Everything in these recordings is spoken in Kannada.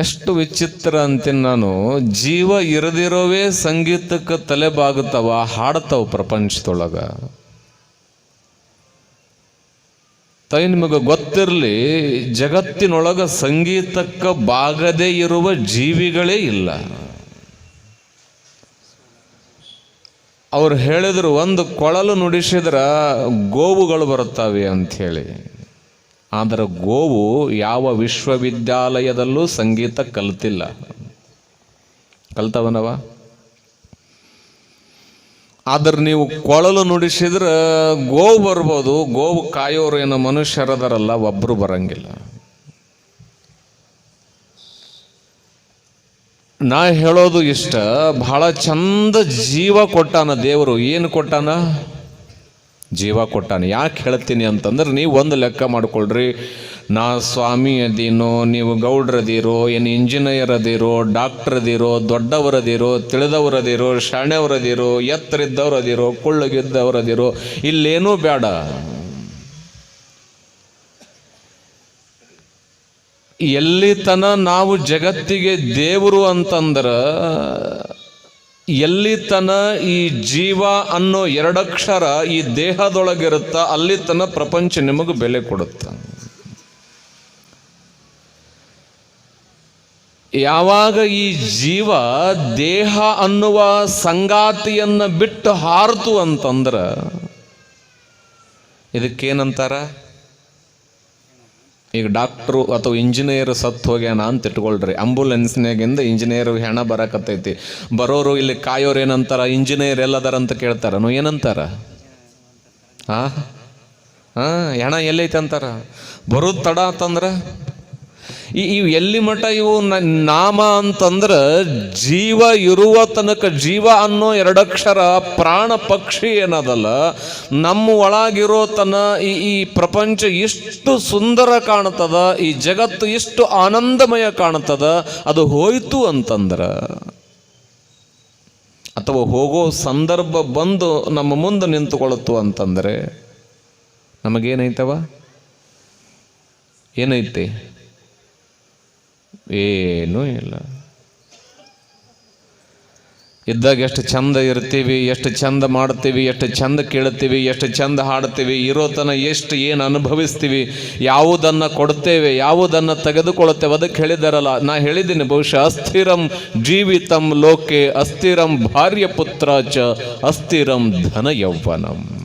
ಎಷ್ಟು ವಿಚಿತ್ರ ಅಂತೀನಿ ನಾನು. ಜೀವ ಇರದಿರೋವೇ ಸಂಗೀತಕ್ಕೆ ತಲೆ ಬಾಗುತ್ತವ, ಹಾಡ್ತಾವ ಪ್ರಪಂಚದೊಳಗ. ತೈ ನಿಮಗೆ ಗೊತ್ತಿರಲಿ, ಜಗತ್ತಿನೊಳಗ ಸಂಗೀತಕ್ಕೆ ಬಾಗದೇ ಇರುವ ಜೀವಿಗಳೇ ಇಲ್ಲ. ಅವ್ರು ಹೇಳಿದ್ರು, ಒಂದು ಕೊಳಲು ನುಡಿಸಿದ್ರೆ ಗೋವುಗಳು ಬರುತ್ತವೆ ಅಂಥೇಳಿ. ಆದರೆ ಗೋವು ಯಾವ ವಿಶ್ವವಿದ್ಯಾಲಯದಲ್ಲೂ ಸಂಗೀತ ಕಲ್ತಿಲ್ಲ. ಕಲ್ತವನವ? ಆದ್ರೆ ನೀವು ಕೊಳಲು ನುಡಿಸಿದ್ರೆ ಗೋವು ಬರ್ಬೋದು. ಗೋವು ಕಾಯೋರು ಏನೋ ಮನುಷ್ಯರದರಲ್ಲ ಒಬ್ಬರು ಬರಂಗಿಲ್ಲ. ನಾ ಹೇಳೋದು ಇಷ್ಟ ಬಹಳ ಚಂದ ಜೀವ ಕೊಟ್ಟಾನ ದೇವರು. ಏನು ಕೊಟ್ಟಾನ? ಜೀವ ಕೊಟ್ಟಾನೆ. ಯಾಕೆ ಹೇಳ್ತೀನಿ ಅಂತಂದ್ರೆ ನೀವು ಒಂದು ಲೆಕ್ಕ ಮಾಡ್ಕೊಳ್ರಿ. ನಾ ಸ್ವಾಮಿ ಅದೀನೋ, ನೀವು ಗೌಡ್ರದಿರೋ ಏನು ಇಂಜಿನಿಯರ್ ಅದಿರೋ ಡಾಕ್ಟರ್ ಅದಿರೋ ದೊಡ್ಡವರದಿರೋ ತಿಳಿದವರದಿರೋ ಶಾಣೆಯವರದಿರೋ ಎತ್ತರಿದ್ದವರದಿರೋ ಕುಳ್ಳಗಿದ್ದವರದಿರೋ ಇಲ್ಲೇನೂ ಬೇಡ ಎಲ್ಲಿ ತನ ನಾವು ಜಗತ್ತಿಗೆ ದೇವರು ಅಂತಂದ್ರ ಎಲ್ಲಿ ತನ ಈ ಜೀವ ಅನ್ನೋ ಎರಡಕ್ಷರ ಈ ದೇಹದೊಳಗಿರುತ್ತ ಅಲ್ಲಿ ತನ ಪ್ರಪಂಚ ನಿಮಗೆ ಬೆಲೆ ಕೊಡುತ್ತ. ಯಾವಾಗ ಈ ಜೀವ ದೇಹ ಅನ್ನುವ ಸಂಗಾತಿಯನ್ನು ಬಿಟ್ಟು ಹಾರತು ಅಂತಂದ್ರೆ ಇದಕ್ಕೇನಂತಾರ? ಈಗ ಡಾಕ್ಟ್ರು ಅಥವಾ ಇಂಜಿನಿಯರ್ ಸತ್ತು ಹೋಗ್ಯಾನ ಅಂತ ಇಟ್ಕೊಳ್ರಿ. ಆಂಬುಲೆನ್ಸ್ನಾಗಿಂದ ಇಂಜಿನಿಯರ್ ಹೆಣ ಬರಕತ್ತೈತಿ. ಬರೋರು ಇಲ್ಲಿ ಕಾಯೋರು ಏನಂತಾರ? ಇಂಜಿನಿಯರ್ ಎಲ್ಲದಾರ ಅಂತ ಕೇಳ್ತಾರ. ಏನಂತಾರ? ಹಾ ಹಾ ಹೆಣ ಎಲ್ಲೈತೆ ಅಂತಾರ? ಬರೋದು ತಡ ಅಂತಂದ್ರ? ಇವು ಎಲ್ಲಿ ಮಠ ಇವು ನಾಮ ಅಂತಂದ್ರೆ ಜೀವ ಇರುವ ತನಕ, ಜೀವ ಅನ್ನೋ ಎರಡಕ್ಷರ ಪ್ರಾಣ ಪಕ್ಷಿ ಏನದಲ್ಲ, ನಮ್ಮ ಒಳಗಿರೋ ತನ ಈ ಈ ಪ್ರಪಂಚ ಎಷ್ಟು ಸುಂದರ ಕಾಣ್ತದ, ಈ ಜಗತ್ತು ಎಷ್ಟು ಆನಂದಮಯ ಕಾಣ್ತದ, ಅದು ಹೋಯ್ತು ಅಂತಂದ್ರೆ. ಅಥವಾ ಹೋಗೋ ಸಂದರ್ಭ ಬಂದು ನಮ್ಮ ಮುಂದೆ ನಿಂತುಕೊಳ್ಳುತ್ತು ಅಂತಂದರೆ, ನಮಗೇನೈತವ? ಏನೈತಿ? ಏನೂ ಇಲ್ಲ. ಇದ್ದಾಗ ಎಷ್ಟು ಚಂದ ಇರ್ತೀವಿ, ಎಷ್ಟು ಚಂದ ಮಾಡ್ತೀವಿ, ಎಷ್ಟು ಚಂದ ಕೇಳ್ತೀವಿ, ಎಷ್ಟು ಚಂದ ಹಾಡ್ತೀವಿ ಇರೋತನ ಎಷ್ಟು ಏನು ಅನುಭವಿಸ್ತೀವಿ, ಯಾವುದನ್ನು ಕೊಡ್ತೇವೆ, ಯಾವುದನ್ನು ತೆಗೆದುಕೊಳ್ಳುತ್ತೇವೆ ಅದಕ್ಕೆ ಹೇಳಿದಾರಲ್ಲ, ನಾ ಹೇಳಿದ್ದೀನಿ ಬಹುಶಃ ಅಸ್ಥಿರಂ ಜೀವಿತಂ ಲೋಕೆ, ಅಸ್ಥಿರಂ ಭಾರ್ಯ ಪುತ್ರ ಚ, ಅಸ್ಥಿರಂ ಧನ ಯೌವನಂ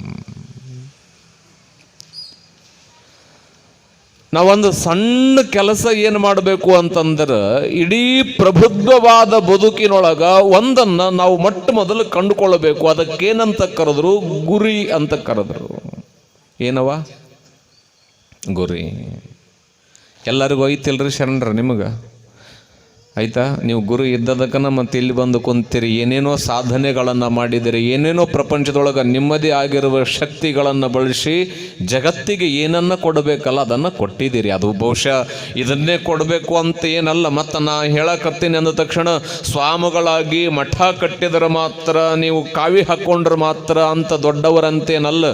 ನಾವೊಂದು ಸಣ್ಣ ಕೆಲಸ ಏನು ಮಾಡಬೇಕು ಅಂತಂದ್ರೆ ಇಡೀ ಪ್ರಬುದ್ಧವಾದ ಬದುಕಿನೊಳಗ ಒಂದನ್ನು ನಾವು ಮೊಟ್ಟ ಮೊದಲು ಕಂಡುಕೊಳ್ಳಬೇಕು. ಅದಕ್ಕೇನಂತ ಕರೆದ್ರು? ಗುರಿ ಅಂತ ಕರೆದ್ರು. ಏನವ ಗುರಿ. ಎಲ್ಲರಿಗೂ ಐತಿಲ್ರಿ ಶರಣರ ನಿಮಗೆ? ಆಯ್ತಾ? ನೀವು ಗುರು ಇದ್ದದಕ್ಕನ ಮತ್ತೆ ಇಲ್ಲಿ ಬಂದು ಕುಂತೀರಿ. ಏನೇನೋ ಸಾಧನೆಗಳನ್ನು ಮಾಡಿದಿರಿ. ಏನೇನೋ ಪ್ರಪಂಚದೊಳಗೆ ನಿಮ್ಮದೇ ಆಗಿರುವ ಶಕ್ತಿಗಳನ್ನು ಬಳಸಿ ಜಗತ್ತಿಗೆ ಏನನ್ನ ಕೊಡಬೇಕಲ್ಲ, ಅದನ್ನು ಕೊಟ್ಟಿದ್ದೀರಿ ಅದು ಬಹುಶಃ ಇದನ್ನೇ ಕೊಡಬೇಕು ಅಂತ ಏನಲ್ಲ, ಮತ್ತು ನಾ ಹೇಳಕತ್ತೀನಿ ಅಂದ ತಕ್ಷಣ ಸ್ವಾಮಿಗಳಾಗಿ ಮಠ ಕಟ್ಟಿದ್ರೆ ಮಾತ್ರ, ನೀವು ಕಾವಿ ಹಾಕ್ಕೊಂಡ್ರೆ ಮಾತ್ರ ಅಂತ ದೊಡ್ಡವರಂತೇನಲ್ಲ.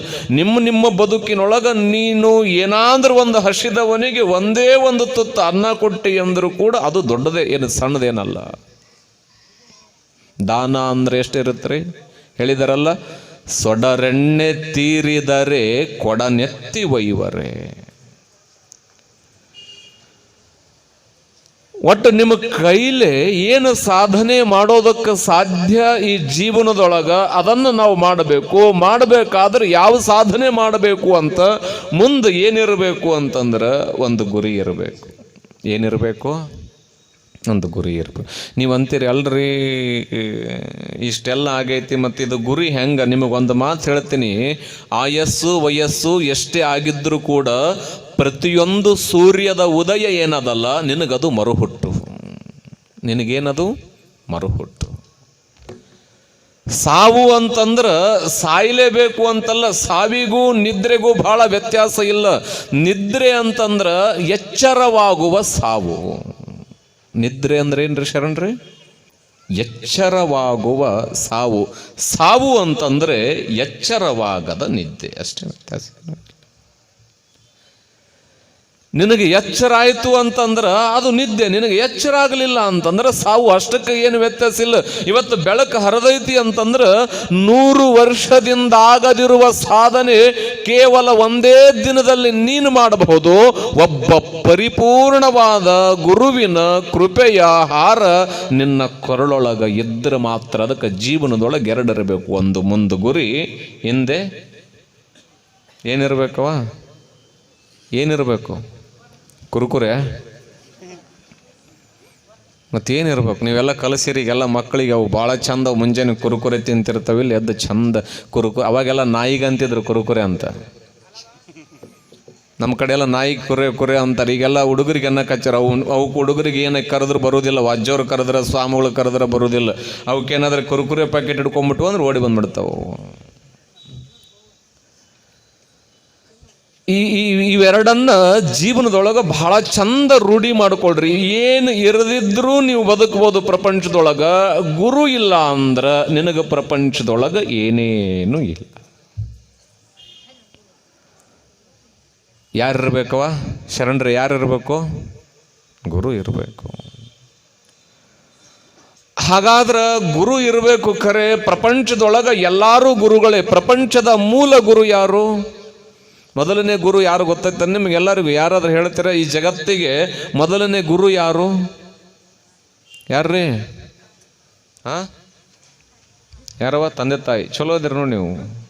ನಿಮ್ಮ ನಿಮ್ಮ ಬದುಕಿನೊಳಗೆ ನೀನು ಏನಾದರೂ ಒಂದು ಹಸಿದವನಿಗೆ ಒಂದೇ ಒಂದು ತುತ್ತು ಅನ್ನ ಕೊಟ್ಟಿ ಅಂದರೂ ಕೂಡ ಅದು ದೊಡ್ಡದೇ. ಏನು ಸಣ್ಣದೇನಲ್ಲ. ದಾನ ಅಂದ್ರೆ ಎಷ್ಟಿರುತ್ತೆ ಹೇಳಿದಾರಲ್ಲ, ಸೊಡರೆಣ್ಣೆ ತೀರಿದರೆ ಕೊಡನೆತ್ತಿ ಒಯ್ಯುವರೆ. ಒಟ್ಟು ನಿಮ್ಮ ಕೈಲೇ ಏನು ಸಾಧನೆ ಮಾಡೋದಕ್ಕೆ ಸಾಧ್ಯ ಈ ಜೀವನದೊಳಗ? ಅದನ್ನು ನಾವು ಮಾಡಬೇಕು. ಮಾಡಬೇಕಾದ್ರೆ ಯಾವ ಸಾಧನೆ ಮಾಡಬೇಕು ಅಂತ, ಮುಂದೆ ಏನಿರಬೇಕು ಅಂತಂದ್ರೆ ಒಂದು ಗುರಿ ಇರಬೇಕು. ಏನಿರಬೇಕು? ಒಂದು ಗುರಿ ಇರ್ಬೇಕು. ನೀವು ಅಂತೀರಿ, ಅಲ್ರಿ, ಇಷ್ಟೆಲ್ಲ ಆಗೈತಿ ಮತ್ತು ಇದು ಗುರಿ ಹೆಂಗೆ? ನಿಮಗೊಂದು ಮಾತು ಹೇಳ್ತೀನಿ. ಆಯಸ್ಸು ವಯಸ್ಸು ಎಷ್ಟೇ ಆಗಿದ್ದರೂ ಕೂಡ ಪ್ರತಿಯೊಂದು ಸೂರ್ಯದ ಉದಯ ಏನದಲ್ಲ, ನಿನಗದು ಮರುಹುಟ್ಟು. ನಿನಗೇನದು? ಮರುಹುಟ್ಟು. ಸಾವು ಅಂತಂದ್ರೆ ಸಾಯಲೇಬೇಕು ಅಂತಲ್ಲ, ಸಾವಿಗೂ ನಿದ್ರೆಗೂ ಬಹಳ ವ್ಯತ್ಯಾಸ ಇಲ್ಲ. ನಿದ್ರೆ ಅಂತಂದ್ರೆ ಎಚ್ಚರವಾಗುವ ಸಾವು. ನಿದ್ರೆ ಅಂದ್ರೆ ಏನ್ರಿ ಶರಣ್ರಿ ಎಚ್ಚರವಾಗುವ ಸಾವು. ಸಾವು ಅಂತಂದ್ರೆ ಎಚ್ಚರವಾಗದ ನಿದ್ದೆ. ಅಷ್ಟೇ ವ್ಯತ್ಯಾಸ. ನಿನಗೆ ಎಚ್ಚರ ಆಯಿತು ಅಂತಂದ್ರೆ ಅದು ನಿದ್ದೆ, ನಿನಗೆ ಎಚ್ಚರ ಆಗಲಿಲ್ಲ ಅಂತಂದ್ರೆ ಸಾವು ಅಷ್ಟಕ್ಕೆ ಏನು ವ್ಯತ್ಯಾಸ ಇಲ್ಲ. ಇವತ್ತು ಬೆಳಕು ಹರಿದೈತಿ ಅಂತಂದ್ರೆ ನೂರು ವರ್ಷದಿಂದ ಆಗದಿರುವ ಸಾಧನೆ ಕೇವಲ ಒಂದೇ ದಿನದಲ್ಲಿ ನೀನು ಮಾಡಬಹುದು. ಒಬ್ಬ ಪರಿಪೂರ್ಣವಾದ ಗುರುವಿನ ಕೃಪೆಯ ಹಾರ ನಿನ್ನ ಕೊರಳೊಳಗ ಇದ್ರೆ ಮಾತ್ರ ಅದಕ್ಕೆ ಜೀವನದೊಳಗೆ ಎರಡಿರಬೇಕು. ಒಂದು ಮುಂದೆ ಗುರಿ, ಹಿಂದೆ ಏನಿರಬೇಕವ ಏನಿರಬೇಕು? ಕುರುಕುರೆ? ಮತ್ತೇನಿರ್ಬೇಕು? ನೀವೆಲ್ಲ ಕಲಸಿರಿ, ಈಗೆಲ್ಲ ಮಕ್ಕಳಿಗೆ ಅವು ಭಾಳ ಚಂದ ಮುಂಜಾನೆ ಕುರುಕುರೆ ತಿಂತಿರ್ತಾವಿಲ್ಲ ಎದ್ದು ಚಂದ ಕುರುಕು, ಅವಾಗೆಲ್ಲ ನಾಯಿಗೆ ಅಂತಿದ್ರು ಕುರುಕುರೆ ಅಂತ. ನಮ್ಮ ಕಡೆ ಎಲ್ಲ ನಾಯಿ ಕುರೆ ಕುರೆ ಅಂತಾರೆ. ಈಗೆಲ್ಲ ಹುಡುಗರಿಗೆ ಅನ್ನಕ್ಕೆ ಅವು ಅವು ಹುಡುಗರಿಗೆ ಏನಕ್ಕೆ ಕರೆದ್ರು ಬರೋದಿಲ್ಲ ಅಜ್ಜವ್ರು ಕರೆದ್ರೆ, ಸ್ವಾಮಿಗಳು ಕರೆದ್ರೆ ಬರೋದಿಲ್ಲ ಅವಕ್ಕೇನಾದ್ರೆ ಕುರುಕುರೆ ಪ್ಯಾಕೆಟ್ ಹಿಡ್ಕೊಂಬಿಟ್ಟು ಅಂದ್ರೆ ಓಡಿ ಬಂದ್ಬಿಡ್ತಾವೆ. ಈ ಈ, ಇವೆರಡನ್ನ ಜೀವನದೊಳಗೆ ಬಹಳ ಚಂದ ರೂಢಿ ಮಾಡ್ಕೊಳ್ರಿ. ಏನು ಇರದಿದ್ರೂ ನೀವು ಬದುಕ್ಬೋದು ಪ್ರಪಂಚದೊಳಗ. ಗುರು ಇಲ್ಲ ಅಂದ್ರೆ ನಿನಗೆ ಪ್ರಪಂಚದೊಳಗ ಏನೇನು ಇಲ್ಲ. ಯಾರಿರ್ಬೇಕವ ಶರಣರು ಇರಬೇಕು ಗುರು ಇರಬೇಕು. ಹಾಗಾದ್ರೆ ಗುರು ಇರಬೇಕು ಖರೆ, ಪ್ರಪಂಚದೊಳಗೆ ಎಲ್ಲರೂ ಗುರುಗಳೇ. ಪ್ರಪಂಚದ ಮೂಲ ಗುರು ಯಾರು? ಮೊದಲನೇ ಗುರು ಯಾರು ಗೊತ್ತೈತೆ ನಿಮಗೆಲ್ಲರಿಗೂ ಯಾರಾದರೂ ಹೇಳ್ತೀರಾ, ಈ ಜಗತ್ತಿಗೆ ಮೊದಲನೇ ಗುರು ಯಾರು? ಯಾರ್ರೀ? ಹಾಂ? ಯಾರವ ತಂದೆ ತಾಯಿ. ಚಲೋ ಅದಿರ ನೋಡಿ ನೀವು.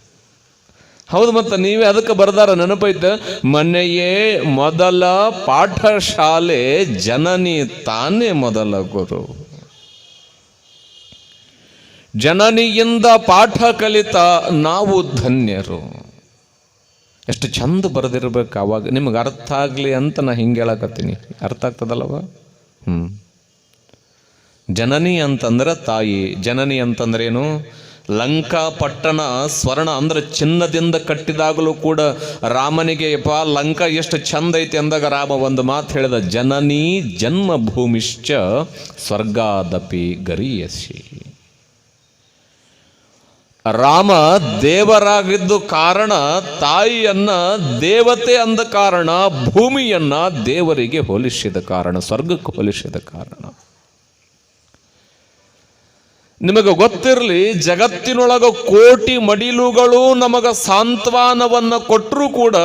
ಹೌದು, ಮತ್ತೆ ನೀವೇ ಅದಕ್ಕೆ ಬರ್ದಾರ ನೆನಪೈತೆ. ಮನೆಯೇ ಮೊದಲ ಪಾಠಶಾಲೆ ಜನನಿ ತಾನೇ ಮೊದಲ ಗುರು. ಜನನಿಯಿಂದ ಪಾಠ ಕಲಿತ ನಾವು ಧನ್ಯರು. ಎಷ್ಟು ಚಂದ ಬರೆದಿರ್ಬೇಕು ಅವಾಗ ನಿಮ್ಗೆ ಅರ್ಥ ಆಗಲಿ ಅಂತ ನಾ ಹಿಂಗೆ ಹೇಳಕತ್ತೀನಿ. ಅರ್ಥ ಆಗ್ತದಲ್ಲವ? ಹ್ಞೂ ಜನನಿ ಅಂತಂದ್ರೆ ತಾಯಿ, ಜನನಿ ಅಂತಂದ್ರೇನು? ಲಂಕಾ ಪಟ್ಟಣ ಸ್ವರ್ಣ ಅಂದ್ರೆ ಚಿನ್ನದಿಂದ ಕಟ್ಟಿದಾಗಲೂ ಕೂಡ ರಾಮನಿಗೆ, ಯಪ್ಪ, ಲಂಕಾ ಎಷ್ಟು ಚಂದ ಐತಿ ಅಂದಾಗ ರಾಮ ಒಂದು ಮಾತು ಹೇಳಿದ, ಜನನಿ ಜನ್ಮಭೂಮಿಶ್ಚ ಸ್ವರ್ಗಾದಪಿ ಗರಿಯಸಿ. ರಾಮ ದೇವರಾಗಿದ್ದು ಕಾರಣ ತಾಯಿಯನ್ನ ದೇವತೆ ಅಂದ ಕಾರಣ ಭೂಮಿಯನ್ನ ದೇವರಿಗೆ ಹೋಲಿಸಿದ ಕಾರಣ ಸ್ವರ್ಗಕ್ಕೆ ಹೋಲಿಸಿದ ಕಾರಣ. ನಿಮಗೆ ಗೊತ್ತಿರಲಿ, ಜಗತ್ತಿನೊಳಗ ಕೋಟಿ ಮಡಿಲುಗಳು ನಮಗ ಸಾಂತ್ವನವನ್ನು ಕೊಟ್ಟರೂ ಕೂಡ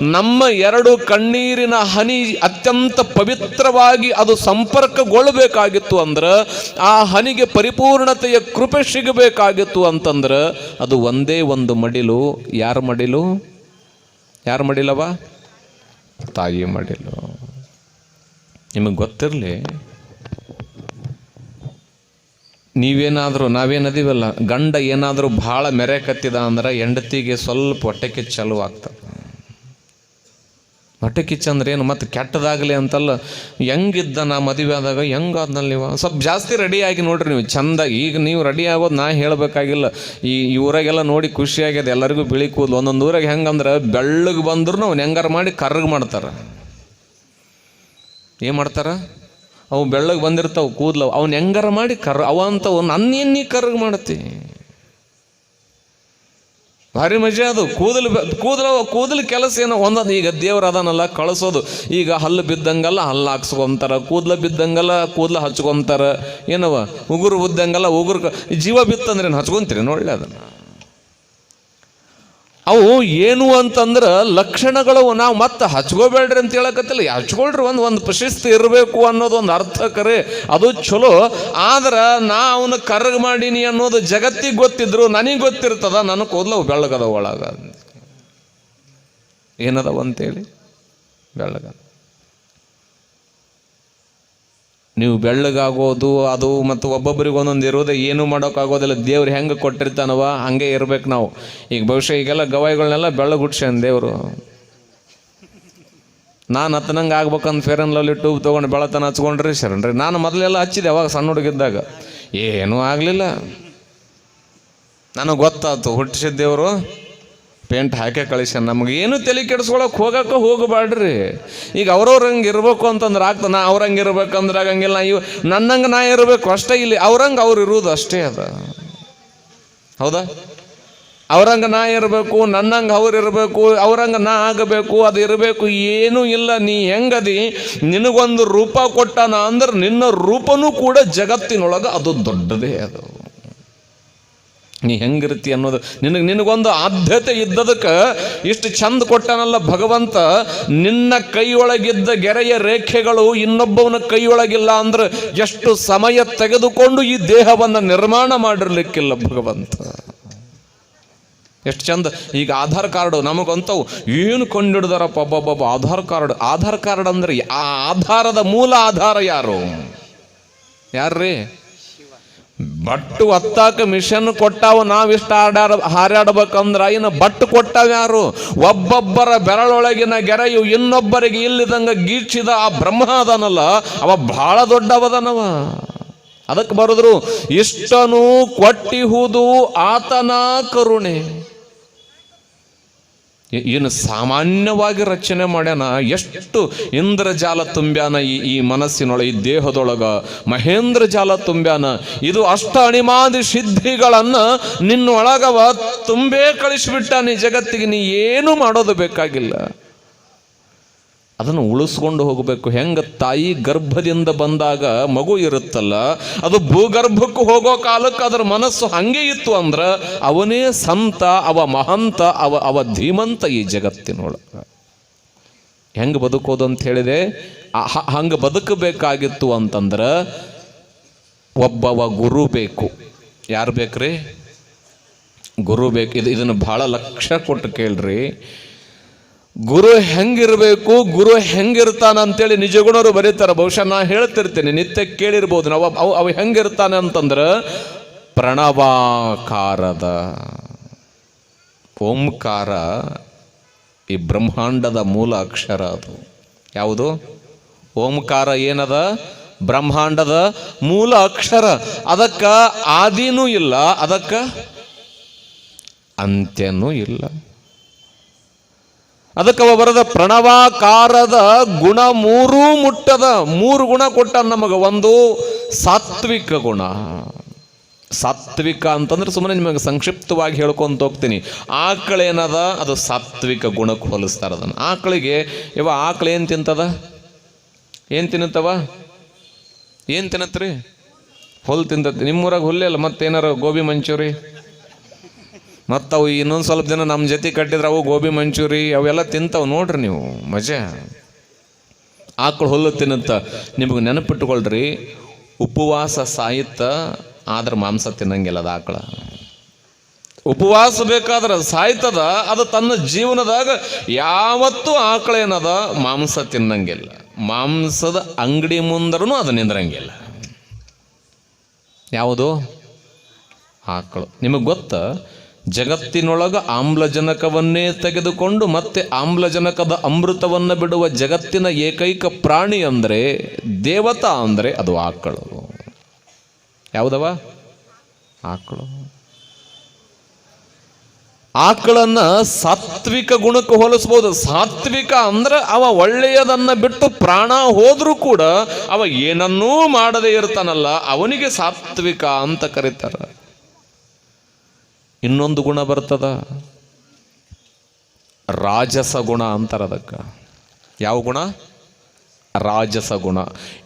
ನಮ್ಮ ಎರಡು ಕಣ್ಣೀರಿನ ಹನಿ ಅತ್ಯಂತ ಪವಿತ್ರವಾಗಿ ಅದು ಸಂಪರ್ಕಗೊಳ್ಳಬೇಕಾಗಿತ್ತು ಅಂದ್ರೆ, ಆ ಹನಿಗೆ ಪರಿಪೂರ್ಣತೆಯ ಕೃಪೆ ಸಿಗಬೇಕಾಗಿತ್ತು ಅಂತಂದ್ರೆ, ಅದು ಒಂದೇ ಒಂದು ಮಡಿಲು. ಯಾರ ಮಡಿಲು? ಯಾರ ಮಡಿಲವ? ತಾಯಿ ಮಡಿಲು. ನಿಮಗೆ ಗೊತ್ತಿರಲಿ ನೀವೇನಾದರೂ ನಾವೇನದೀವಲ್ಲ, ಗಂಡ ಏನಾದರೂ ಭಾಳ ಮೆರೆ ಕತ್ತಿದ ಅಂದ್ರೆ ಹೆಂಡತಿಗೆ ಸ್ವಲ್ಪ ಹೊಟ್ಟೆ ಕಿಚ್ಚು ಚಾಲು ಆಗ್ತದೆ. ಹೊಟ್ಟೆ ಕಿಚ್ಚು ಅಂದ್ರೆ ಏನು? ಮತ್ತೆ ಕೆಟ್ಟದಾಗಲಿ ಅಂತಲ್ಲ, ಹೆಂಗಿದ್ದ ನಾ ಮದುವೆ ಆದಾಗ ಹೆಂಗಾದ್ನಲ್ಲಿ ನೀವು? ಸ್ವಲ್ಪ ಜಾಸ್ತಿ ರೆಡಿಯಾಗಿ ನೋಡ್ರಿ ನೀವು. ಚಂದ, ಈಗ ನೀವು ರೆಡಿ ಆಗೋದು ನಾ ಹೇಳಬೇಕಾಗಿಲ್ಲ. ಈ ಈ ಊರಾಗೆಲ್ಲ ನೋಡಿ ಖುಷಿ ಆಗ್ಯದ ಎಲ್ಲರಿಗೂ ಬಿಳಿ ಕೂದಲು. ಒಂದೊಂದು ಊರಾಗೆ ಹೆಂಗಂದ್ರೆ ಬೆಳ್ಳಗೆ ಬಂದ್ರು ಅವ್ನು ಹೆಂಗಾರು ಮಾಡಿ ಕರ್ರಗೆ ಮಾಡ್ತಾರೆ. ಏನು ಮಾಡ್ತಾರ? ಅವು ಬೆಳ್ಳಗೆ ಬಂದಿರ್ತಾವೆ, ಕೂದಲವು. ಅವನ್ನ ಹೆಂಗಾರ ಮಾಡಿ ಕರ್, ಅವ ಅಂತವು ನನ್ನೇನು ನೀ ಕರ್ರಗೆ ಮಾಡತ್ತಿ ಭಾರಿ ಮಜಾ ಅದು. ಕೂದಲು ಕೂದಲ, ಕೂದಲು ಕೆಲಸ ಏನೋ ಒಂದೊಂದು. ಈಗ ದೇವ್ರು ಅದಾನಲ್ಲ ಕಳಿಸೋದು. ಈಗ ಹಲ್ಲು ಬಿದ್ದಂಗೆಲ್ಲ, ಹಲ್ಲು ಹಾಕ್ಸ್ಕೊಂತಾರ. ಕೂದಲ ಬಿದ್ದಂಗಲ್ಲ, ಕೂದಲು ಹಚ್ಕೊಂತಾರ. ಏನವ? ಉಗುರು ಬಿದ್ದಂಗಲ್ಲ ಉಗುರು ಜೀವ ಬಿತ್ತಂದ್ರೆ ಏನು ಹಚ್ಕೊಂತೀರಿ ನೋಡ್ಲಿ ಅದನ್ನು ಅವು ಏನು ಅಂತಂದ್ರೆ ಲಕ್ಷಣಗಳು ನಾವು ಮತ್ತೆ ಹಚ್ಕೋಬೇಡ್ರಿ ಅಂತ ಹೇಳಕತ್ತಿಲ್ಲ. ಹಚ್ಕೊಳ್ರಿ ಒಂದು ಒಂದು ಪ್ರಶಸ್ತಿ ಇರಬೇಕು ಅನ್ನೋದು ಒಂದು ಅರ್ಥ ಕರೆ. ಅದು ಚಲೋ ಆದ್ರೆ ನಾ ಅವನ ಕರ್ಗ ಮಾಡೀನಿ ಅನ್ನೋದು ಜಗತ್ತಿಗೆ ಗೊತ್ತಿದ್ರು ನನಗೆ ಗೊತ್ತಿರ್ತದ. ನನಗೆ ಕೂದಲು ಬೆಳ್ಳಗದ ಒಳಗ. ಏನದವ ಅಂತೇಳಿ? ಬೆಳ್ಳಗದ. ನೀವು ಬೆಳ್ಳಗಾಗೋದು ಅದು ಮತ್ತು ಒಬ್ಬೊಬ್ಬರಿಗೆ ಒಂದೊಂದು ಇರೋದು, ಏನೂ ಮಾಡೋಕ್ಕಾಗೋದಿಲ್ಲ. ದೇವ್ರು ಹೆಂಗೆ ಕೊಟ್ಟಿರ್ತಾನವ, ಹಂಗೆ ಇರ್ಬೇಕು ನಾವು. ಈಗ ಬಹುಶಃ ಈಗೆಲ್ಲ ಗವಾಯಿಗಳನ್ನೆಲ್ಲ ಬೆಳ್ಳಗುಡ್ಸ್ಯಾನ ದೇವರು. ನಾನು ಹತ್ತನಂಗೆ ಆಗ್ಬೇಕಂತ ಫೇರ್ ಆ್ಯಂಡ್ ಟ್ಯೂಬ್ ತೊಗೊಂಡು ಬೆಳತನ ಹಚ್ಕೊಂಡ್ರಿ, ಶರಣ್ರಿ. ನಾನು ಮೊದಲೆಲ್ಲ ಹಚ್ಚಿದೆ ಅವಾಗ ಸಣ್ಣ ಹುಡುಗಿದ್ದಾಗ. ಏನೂ ಆಗಲಿಲ್ಲ. ನನಗೆ ಗೊತ್ತಾಯ್ತು ಹುಟ್ಟಿಸಿದ ದೇವರು. ಪೇಂಟ್ ಹಾಕೇ ನಮ್ಗೆ ಏನು ತಲೆ ಕೆಡಿಸ್ಕೊಳಕ್ಕೆ ಹೋಗಕ್ಕೆ ಹೋಗಬೇಡ್ರಿ ಈಗ ಅವ್ರವ್ರ ಹಂಗೆ ಇರ್ಬೇಕು ಅಂತಂದ್ರೆ ಆಗ್ತ ನಾ ಅವ್ರಂಗೆ ಇರ್ಬೇಕಂದ್ರೆ ಆಗಂಗಿಲ್ಲ. ಇವ್ ನನ್ನಂಗೆ ನಾ ಇರಬೇಕು ಅಷ್ಟೇ ಇಲ್ಲಿ. ಅವ್ರಂಗೆ ಅವ್ರು ಇರುವುದು ಅಷ್ಟೇ ಅದ. ಹೌದಾ? ಅವ್ರಂಗೆ ನಾ ಇರಬೇಕು ನನ್ನಂಗೆ ಅವ್ರು ಇರಬೇಕು ಅವ್ರಂಗೆ ನಾ ಆಗಬೇಕು, ಅದು ಇರಬೇಕು, ಏನೂ ಇಲ್ಲ. ನೀ ಹೆಂಗದಿ ನಿನಗೊಂದು ರೂಪ ಕೊಟ್ಟನ ಅಂದ್ರೆ ನಿನ್ನ ರೂಪನೂ ಕೂಡ ಜಗತ್ತಿನೊಳಗೆ ಅದು ದೊಡ್ಡದೇ ಅದು. ನೀ ಹೆಂಗಿರ್ತಿ ಅನ್ನೋದು. ನಿನಗೆ, ನಿನಗೊಂದು ಆದ್ಯತೆ ಇದ್ದದಕ್ಕೆ ಇಷ್ಟು ಚಂದ ಕೊಟ್ಟನಲ್ಲ ಭಗವಂತ, ನಿನ್ನ ಕೈಯೊಳಗಿದ್ದ ಗೆರೆಯ ರೇಖೆಗಳು ಇನ್ನೊಬ್ಬವನ ಕೈಯೊಳಗಿಲ್ಲ ಅಂದ್ರೆ ಎಷ್ಟು ಸಮಯ ತೆಗೆದುಕೊಂಡು ಈ ದೇಹವನ್ನು ನಿರ್ಮಾಣ ಮಾಡಿರ್ಲಿಕ್ಕಿಲ್ಲ ಭಗವಂತ. ಎಷ್ಟು ಚಂದ. ಈಗ ಆಧಾರ್ ಕಾರ್ಡು ನಮಗಂತವು ಏನು ಕಂಡಿಡ್ದಾರಪ್ಪ ಒಬ್ಬೊಬ್ಬ ಆಧಾರ್ ಕಾರ್ಡ್. ಆಧಾರ್ ಕಾರ್ಡ್ ಅಂದ್ರೆ ಆ ಆಧಾರದ ಮೂಲ ಆಧಾರ ಯಾರು? ಯಾರ್ರೀ? ಬಟ್ಟು ಒತ್ತಾಕ ಮಿಷನ್ ಕೊಟ್ಟಾವ ನಾವಿಷ್ಟ ಹಾರಾಡ ಹಾರಾಡ್ಬೇಕಂದ್ರ ಇನ್ನು ಬಟ್ಟು ಕೊಟ್ಟಾವ ಯಾರು? ಒಬ್ಬೊಬ್ಬರ ಬೆರಳೊಳಗಿನ ಗೆರೆಯು ಇನ್ನೊಬ್ಬರಿಗೆ ಇಲ್ಲಿದಂಗ ಗೀಚಿದ ಆ ಬ್ರಹ್ಮ ಅದನಲ್ಲ ಅವ ಬಹಳ ದೊಡ್ಡವದನವ. ಅದಕ್ಕೆ ಬರೆದ್ರು, ಇಷ್ಟನೂ ಕೊಟ್ಟಿಹುದು ಆತನ ಕರುಣೆ. ಇನ್ನು ಸಾಮಾನ್ಯವಾಗಿ ರಚನೆ ಮಾಡ್ಯಾನ. ಎಷ್ಟು ಇಂದ್ರಜಾಲ ತುಂಬ್ಯಾನ ಈ ಈ ಮನಸ್ಸಿನೊಳಗೆ, ಈ ದೇಹದೊಳಗ. ಮಹೇಂದ್ರ ಜಾಲ ತುಂಬ್ಯಾನ. ಇದು ಅಷ್ಟ ಅಣಿಮಾದಿ ಸಿದ್ಧಿಗಳನ್ನು ನಿನ್ನೊಳಗವ ತುಂಬೇ ಕಳಿಸಿಬಿಟ್ಟ ನೀ ಜಗತ್ತಿಗೆ. ನೀ ಏನು ಮಾಡೋದು ಬೇಕಾಗಿಲ್ಲ. ಅದನ್ನು ಉಳಿಸ್ಕೊಂಡು ಹೋಗಬೇಕು. ಹೆಂಗ ತಾಯಿ ಗರ್ಭದಿಂದ ಬಂದಾಗ ಮಗು ಇರುತ್ತಲ್ಲ, ಅದು ಭೂಗರ್ಭಕ್ಕೂ ಹೋಗೋ ಕಾಲಕ್ಕೆ ಅದರ ಮನಸ್ಸು ಹಂಗೆ ಇತ್ತು ಅಂದ್ರೆ ಅವನೇ ಸಂತ, ಅವ ಮಹಂತ, ಅವ ಅವ ಧೀಮಂತ ಈ ಜಗತ್ತಿನೊಳಗೆ. ಹೆಂಗೆ ಬದುಕೋದು ಅಂತ ಹೇಳಿದೆ? ಹಂಗೆ ಬದುಕಬೇಕಾಗಿತ್ತು ಅಂತಂದ್ರೆ ಒಬ್ಬವ ಗುರು ಬೇಕು. ಯಾರು ಬೇಕ್ರಿ? ಗುರು ಬೇಕು. ಇದು, ಇದನ್ನು ಬಹಳ ಲಕ್ಷ್ಯ ಕೊಟ್ಟು ಕೇಳ್ರಿ. ಗುರು ಹೆಂಗಿರಬೇಕು, ಗುರು ಹೆಂಗಿರ್ತಾನ ಅಂತೇಳಿ ನಿಜಗುಣರು ಬರೀತಾರೆ. ಬಹುಶಃ ನಾ ಹೇಳ್ತಿರ್ತೀನಿ, ನಿತ್ಯ ಕೇಳಿರ್ಬೋದು. ನಾವು ಅವು ಅವು ಹೆಂಗಿರ್ತಾನೆ ಅಂತಂದ್ರೆ, ಪ್ರಣವಾಕಾರದ, ಓಂಕಾರ ಈ ಬ್ರಹ್ಮಾಂಡದ ಮೂಲ ಅಕ್ಷರ ಅದು. ಯಾವುದು? ಓಂಕಾರ ಏನದ? ಬ್ರಹ್ಮಾಂಡದ ಮೂಲ ಅಕ್ಷರ. ಅದಕ್ಕ ಆದಿನೂ ಇಲ್ಲ, ಅದಕ್ಕ ಅಂತ್ಯನೂ ಇಲ್ಲ. ಅದಕ್ಕೆ ಅವ ಬರದ ಪ್ರಣವಾಕಾರದ ಗುಣ ಮೂರೂ ಮುಟ್ಟದ ಮೂರು ಗುಣ ಕೊಟ್ಟ ನಮಗೆ. ಒಂದು ಸಾತ್ವಿಕ ಗುಣ. ಸಾತ್ವಿಕ ಅಂತಂದ್ರೆ ಸುಮ್ಮನೆ ನಿಮಗೆ ಸಂಕ್ಷಿಪ್ತವಾಗಿ ಹೇಳ್ಕೊಂತ ಹೋಗ್ತೀನಿ. ಆಕಳೇನದ ಅದು ಸಾತ್ವಿಕ ಗುಣಕ್ಕೆ ಹೋಲಿಸ್ತಾರ ಅದನ್ನು. ಆಕಳಿಗೆ ಇವ ಆಕಳ ಏನು ತಿಂತದ? ಏನು ತಿನ್ನುತ್ತವ? ಏನು ತಿನ್ನತ್ರಿ? ಹುಲ್ಲು ತಿಂತತಿ ನಿಮ್ಮೂರಾಗ ಹುಲ್ಲೇ ಅಲ್ಲ ಮತ್ತೇನಾರ ಗೋಬಿ ಮಂಚೂರಿ? ಮತ್ತು ಅವು ಇನ್ನೊಂದು ಸ್ವಲ್ಪ ದಿನ ನಮ್ಮ ಜೊತೆ ಕಟ್ಟಿದ್ರೆ ಅವು ಗೋಬಿ ಮಂಚೂರಿ, ಅವೆಲ್ಲ ತಿಂತಾವೆ ನೋಡ್ರಿ ನೀವು, ಮಜಾ. ಆಕಳು ಹುಲ್ಲು ತಿನ್ನುತ್ತ ನಿಮಗೆ ನೆನಪಿಟ್ಟುಕೊಳ್ರಿ ಉಪವಾಸ ಸಾಯುತ್ತ ಆದ್ರೆ ಮಾಂಸ ತಿನ್ನಂಗಿಲ್ಲ ಅದು ಆಕಳ. ಉಪವಾಸ ಬೇಕಾದ್ರೆ ಸಾಯ್ತದ, ಅದು ತನ್ನ ಜೀವನದಾಗ ಯಾವತ್ತೂ ಆಕಳ ಏನದ, ಮಾಂಸ ತಿನ್ನಂಗಿಲ್ಲ. ಮಾಂಸದ ಅಂಗಡಿ ಮುಂದರೂ ಅದು ನಿಂದ್ರಂಗಿಲ್ಲ. ಯಾವುದು? ಆಕಳು. ನಿಮಗೆ ಗೊತ್ತಾ? ಜಗತ್ತಿನೊಳಗ ಆಮ್ಲಜನಕವನ್ನೇ ತೆಗೆದುಕೊಂಡು ಮತ್ತೆ ಆಮ್ಲಜನಕದ ಅಮೃತವನ್ನು ಬಿಡುವ ಜಗತ್ತಿನ ಏಕೈಕ ಪ್ರಾಣಿ ಅಂದರೆ ದೇವತಾ ಅಂದರೆ ಅದು ಆಕಳು. ಯಾವುದವ? ಆಕಳು. ಆಕಳನ್ನ ಸಾತ್ವಿಕ ಗುಣಕ್ಕೆ ಹೋಲಿಸ್ಬೋದು. ಸಾತ್ವಿಕ ಅಂದ್ರೆ ಅವ ಒಳ್ಳೆಯದನ್ನ ಬಿಟ್ಟು ಪ್ರಾಣ ಹೋದ್ರೂ ಕೂಡ ಅವ ಏನನ್ನೂ ಮಾಡದೇ ಇರ್ತಾನಲ್ಲ, ಅವನಿಗೆ ಸಾತ್ವಿಕ ಅಂತ ಕರೀತಾರ. ಇನ್ನೊಂದು ಗುಣ ಬರ್ತದ? ರಾಜಸ ಗುಣ ಅಂತಾರ ಅದಕ್ಕೆ. ಯಾವ ಗುಣ? ರಾಜಸ ಗುಣ.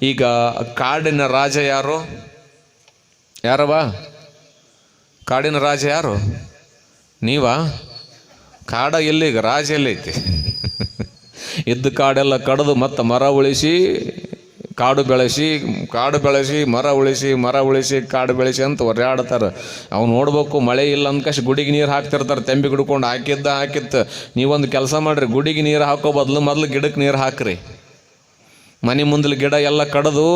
ಈಗ ಕಾಡಿನ ರಾಜ ಯಾರು? ಯಾರವ ಕಾಡಿನ ರಾಜ ಯಾರು? ನೀವಾ? ಕಾಡ ಎಲ್ಲಿಗ ರಾಜ ಎಲ್ಲೈತಿ ಇದ್ದ ಕಾಡೆಲ್ಲ ಕಡಿದು ಮತ್ತೆ ಮರ ಉಳಿಸಿ ಕಾಡು ಬೆಳೆಸಿ ಕಾಡು ಬೆಳೆಸಿ, ಮರ ಉಳಿಸಿ ಮರ ಉಳಿಸಿ, ಕಾಡು ಬೆಳೆಸಿ ಅಂತ ಒರ್ಯಾಡ್ತಾರೆ. ಅವ್ನು ನೋಡ್ಬೇಕು ಮಳೆ ಇಲ್ಲ ಅಂದ್ಕಷ್ಟು ಗುಡಿಗೆ ನೀರು ಹಾಕ್ತಿರ್ತಾರೆ, ತೆಂಬಿ ಹಿಡ್ಕೊಂಡು ಹಾಕಿದ್ದ ಹಾಕಿತ್ತು. ನೀವೊಂದು ಕೆಲಸ ಮಾಡ್ರಿ, ಗುಡಿಗೆ ನೀರು ಹಾಕೋ ಬದಲು ಮೊದಲು ಗಿಡಕ್ಕೆ ನೀರು ಹಾಕ್ರಿ. ಮನೆ ಮುಂದಲು ಗಿಡ ಎಲ್ಲ ಕಡ್ದು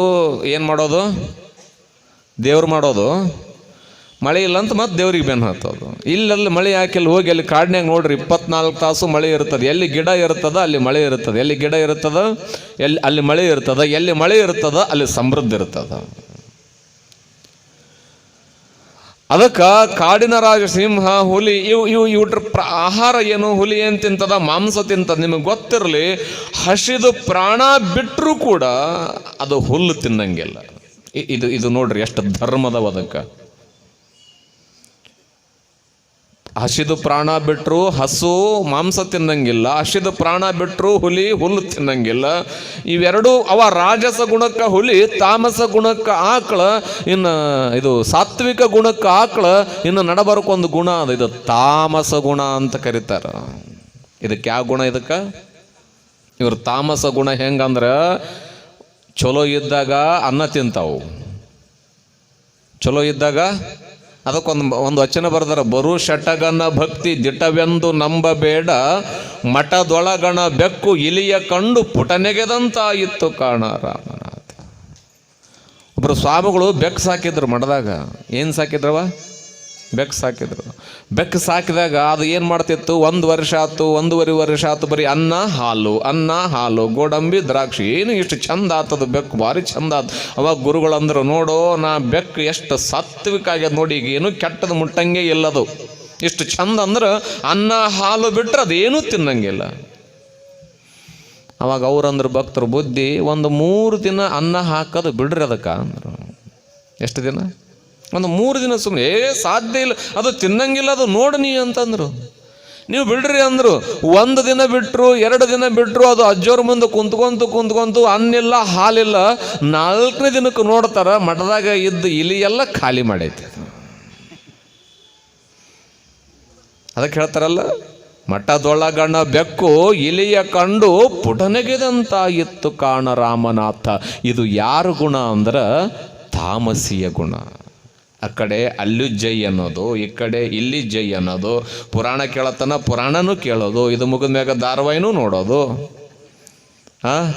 ಏನು ಮಾಡೋದು? ದೇವ್ರು ಮಾಡೋದು? ಮಳೆ ಇಲ್ಲ ಅಂತ ಮತ್ತೆ ದೇವ್ರಿಗೆ ಬೆನ್ನು ಹತ್ತೋದು. ಇಲ್ಲೆಲ್ಲಿ ಮಳೆ ಹಾಕಿಲ್ಲ ಹೋಗಿ ಅಲ್ಲಿ ಕಾಡಿನಾಗ ನೋಡ್ರಿ ಇಪ್ಪತ್ನಾಲ್ಕು ತಾಸು ಮಳೆ ಇರ್ತದೆ. ಎಲ್ಲಿ ಗಿಡ ಇರ್ತದ ಅಲ್ಲಿ ಮಳೆ ಇರ್ತದೆ. ಎಲ್ಲಿ ಗಿಡ ಇರ್ತದ ಎಲ್ಲಿ ಅಲ್ಲಿ ಮಳೆ ಇರ್ತದ. ಎಲ್ಲಿ ಮಳೆ ಇರ್ತದ ಅಲ್ಲಿ ಸಮೃದ್ಧಿ ಇರ್ತದ. ಅದಕ್ಕೆ ಕಾಡಿನ ರಾಜ ಸಿಂಹ ಹುಲಿ ಇವು ಇವು ಇವ್ರ ಆಹಾರ ಏನು, ಹುಲಿ ಏನು ತಿಂತದ, ಮಾಂಸ ತಿಂತದ ನಿಮಗೆ ಗೊತ್ತಿರಲಿ, ಹಸಿದು ಪ್ರಾಣ ಬಿಟ್ಟರೂ ಕೂಡ ಅದು ಹುಲ್ಲು ತಿನ್ನಂಗಿಲ್ಲ. ಇದು ಇದು ನೋಡ್ರಿ ಎಷ್ಟು ಧರ್ಮದ ಅದಕ್ಕೆ ಹಸಿದು ಪ್ರಾಣ ಬಿಟ್ಟರು ಹಸು ಮಾಂಸ ತಿನ್ನಂಗಿಲ್ಲ, ಹಸಿದು ಪ್ರಾಣ ಬಿಟ್ಟರು ಹುಲಿ ಹುಲ್ಲು ತಿನ್ನಂಗಿಲ್ಲ. ಇವೆರಡು ಅವ ರಾಜಸ ಗುಣಕ್ಕೆ ಹುಲಿ, ತಾಮಸ ಗುಣಕ್ಕೆ ಆಕಳ, ಇನ್ನು ಇದು ಸಾತ್ವಿಕ ಗುಣಕ್ಕೆ ಆಕಳ, ಇನ್ನು ನಡಬರ್ಕೊಂದು ಗುಣ ಅದು. ಇದು ತಾಮಸ ಗುಣ ಅಂತ ಕರೀತಾರ. ಇದಕ್ಕೆ ಯಾವ ಗುಣ ಇದಕ್ಕೆ? ಇವ್ರ ತಾಮಸ ಗುಣ ಹೆಂಗಂದ್ರೆ ಚಲೋ ಇದ್ದಾಗ ಅನ್ನ ತಿಂತಾವು. ಚಲೋ ಇದ್ದಾಗ ಅದಕ್ಕೊಂದು ಒಂದು ವಚನ ಬರೆದಾರ, ಬರು ಶಟಗನ ಭಕ್ತಿ ದಿಟವೆಂದು ನಂಬಬೇಡ, ಮಠದೊಳಗಣ ಬೆಕ್ಕು ಇಲಿಯ ಕಂಡು ಪುಟನೆಗೆದಂತಾಯಿತ್ತು ಕಾಣ ರಾಮನಾಥ. ಒಬ್ಬರು ಸ್ವಾಮಿಗಳು ಬೆಕ್ಕು ಸಾಕಿದ್ರು ಮಠದಾಗ. ಏನು ಸಾಕಿದ್ರವ? ಬೆಕ್ಕು ಸಾಕಿದ್ರು ಬೆಕ್ಕು ಸಾಕಿದಾಗ ಅದು ಏನು ಮಾಡ್ತಿತ್ತು? ಒಂದು ವರ್ಷ ಆಯ್ತು, ಒಂದೂವರೆ ವರ್ಷ ಆತು ಬರೀ ಅನ್ನ, ಹಾಲು ಅನ್ನ, ಹಾಲು, ಗೋಡಂಬಿ, ದ್ರಾಕ್ಷಿ. ಏನು ಇಷ್ಟು ಚಂದ ಆತದು ಬೆಕ್ಕು, ಭಾರಿ ಚಂದ ಆತು. ಅವಾಗ ಗುರುಗಳಂದ್ರು, ನೋಡೋ, ನಾ ಬೆಕ್ಕು ಎಷ್ಟು ಸಾತ್ವಿಕ ಆಗ್ಯದ ನೋಡಿ, ಈಗ ಏನು ಕೆಟ್ಟದು ಮುಟ್ಟಂಗೆ ಇಲ್ಲದು. ಇಷ್ಟು ಚಂದ ಅಂದ್ರೆ ಅನ್ನ, ಹಾಲು ಬಿಟ್ರೆ ಅದೇನೂ ತಿನ್ನಂಗಿಲ್ಲ. ಅವಾಗ ಅವ್ರಂದ್ರು ಭಕ್ತರು ಬುದ್ಧಿ, ಒಂದು ಮೂರು ದಿನ ಅನ್ನ ಹಾಕೋದು ಬಿಡ್ರಿ ಅದಕ್ಕೆ ಅಂದರು. ಎಷ್ಟು ದಿನ? ಒಂದು ಮೂರು ದಿನ ಸುಮ್ಮನೆ ಏ, ಸಾಧ್ಯ ಇಲ್ಲ, ಅದು ತಿನ್ನಂಗಿಲ್ಲ, ಅದು ನೋಡನಿ ಅಂತಂದ್ರು. ನೀವು ಬಿಡ್ರಿ ಅಂದರು. ಒಂದು ದಿನ ಬಿಟ್ಟರು ಎರಡು ದಿನ ಬಿಟ್ಟರು ಅದು ಅಜ್ಜೋರ್ ಮುಂದೆ ಕುಂತ್ಕೊಂತು ಕುಂತ್ಕೊಂತು, ಅನ್ನಿಲ್ಲ, ಹಾಲಿಲ್ಲ, ನಾಲ್ಕನೇ ದಿನಕ್ಕೆ ನೋಡ್ತಾರ, ಮಠದಾಗ ಇದ್ದ ಇಲಿ ಎಲ್ಲ ಖಾಲಿ ಮಾಡೈತೆ. ಅದಕ್ಕೆ ಹೇಳ್ತಾರಲ್ಲ ಮಠದೊಳಗಣ ಬೆಕ್ಕು ಇಲಿಯ ಕಂಡು ಪುಟನೆಗೆದಂತ ಇತ್ತು ಕಾಣ ರಾಮನಾಥ. ಇದು ಯಾರ ಗುಣ ಅಂದ್ರೆ ತಾಮಸಿಯ ಗುಣ. ಆ ಕಡೆ ಅಲ್ಲಿ ಜೈ ಅನ್ನೋದು, ಈ ಕಡೆ ಇಲ್ಲಿ ಜೈ ಅನ್ನೋದು, ಪುರಾಣ ಕೇಳತನ ಪುರಾಣನೂ ಕೇಳೋದು, ಇದು ಮುಗಿದ ಮ್ಯಾಗ ಧಾರವಾಹಿನೂ ನೋಡೋದು. ಆ?